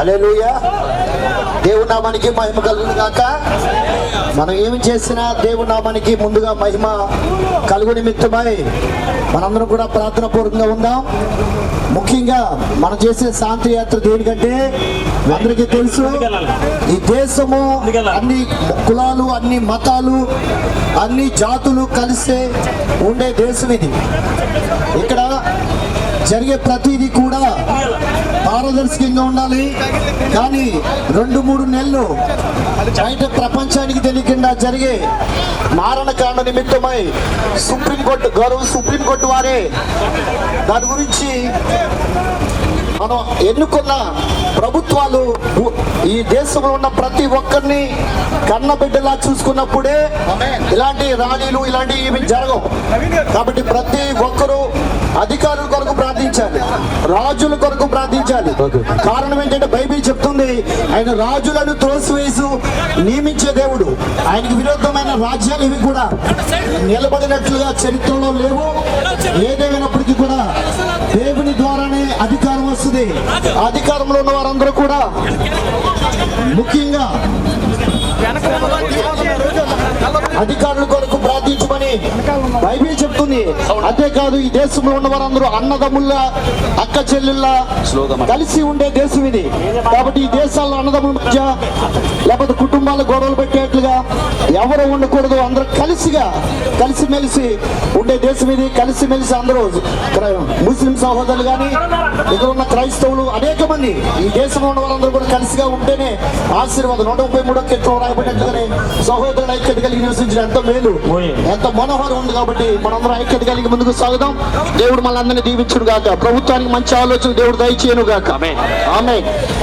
Hallelujah దేవుడు నామానికి మహిమ కలుగును కాక మనం ఏమి చేసినా దేవుడు నామానికి ముందుగా మహిమ కలుగు నిమిత్తమై మనందరం కూడా ప్రార్థన పూర్వకంగా ఉందాం. ముఖ్యంగా మనం చేసే శాంతి యాత్ర దేనికంటే అందరికీ తెలుసు ఈ దేశము అన్ని కులాలు అన్ని మతాలు అన్ని జాతులు కలిసే ఉండే దేశం ఇది. ఇక్కడ జరిగే ప్రతిదీ కూడా పారదర్శకంగా ఉండాలి. కానీ రెండు మూడు నెలలు బయట ప్రపంచానికి తెలియకుండా జరిగే మారణకాండ నిమిత్తమై సుప్రీంకోర్టు గౌరవ సుప్రీంకోర్టు వారే దాని గురించి మనం ఎన్నుకున్న ప్రభుత్వాలు ఈ దేశంలో ఉన్న ప్రతి ఒక్కరిని కన్న బిడ్డలా చూసుకున్నప్పుడే ఇలాంటి ర్యాలీలు ఇలాంటివి జరగవు. కాబట్టి ప్రతి ఒక్కరూ అధికారుల కొరకు ప్రార్థించాలి రాజుల కొరకు ప్రార్థించాలి. కారణం ఏంటంటే బైబిల్ చెప్తుంది ఆయన రాజులను త్రోసివేసు నియమించే దేవుడు. ఆయనకు విరుద్ధమైన రాజ్యాలు ఇవి కూడా. నిలబడినట్లుగా చరిత్రలో లేవు. ఏదేమైనప్పటికీ కూడా దేవుని ద్వారానే అధికారం వస్తుంది. అధికారంలో ఉన్న వారందరూ కూడా ముఖ్యంగా అధికారుల కొరకు ప్రార్థించమని బైబిల్ చెప్తుంది. అంతేకాదు ఈ దేశంలో ఉన్న వారందరూ అన్నదమ్ముల అక్క చెల్లెళ్ళ కలిసి ఉండే దేశం ఇది. కాబట్టి ఈ దేశాల్లో అన్నదమ్ముల మధ్య లేకపోతే కుటుంబాల గొడవలు పెట్టేట్లుగా ఎవరు ఉండకూడదు అందరూ కలిసిగా కలిసిమెలిసి ఉండే దేశం ఇది. కలిసిమెలిసి అందరూ ముస్లిం సహోదరులు కానీ ఇక్కడ ఉన్న క్రైస్తవులు అనేక మంది ఈ దేశంలో ఉన్న వాళ్ళందరూ కూడా కలిసిగా ఉంటేనే ఆశీర్వాదం. నూట ముప్పై మూడో కీర్తన రాయబడినట్లుగానే సహోదరుల ఐక్యత కలిగి నివసించిన ఎంత మేలు ఎంత మనోహరం ఉంది కాబట్టి మనందరం ఐక్యత కలిగి ముందుకు సాగుదాం. దేవుడు మనందరినీ దీవించును గాక ప్రభుత్వానికి మంచి ఆలోచన దేవుడు దయచేయను గాక ఆమె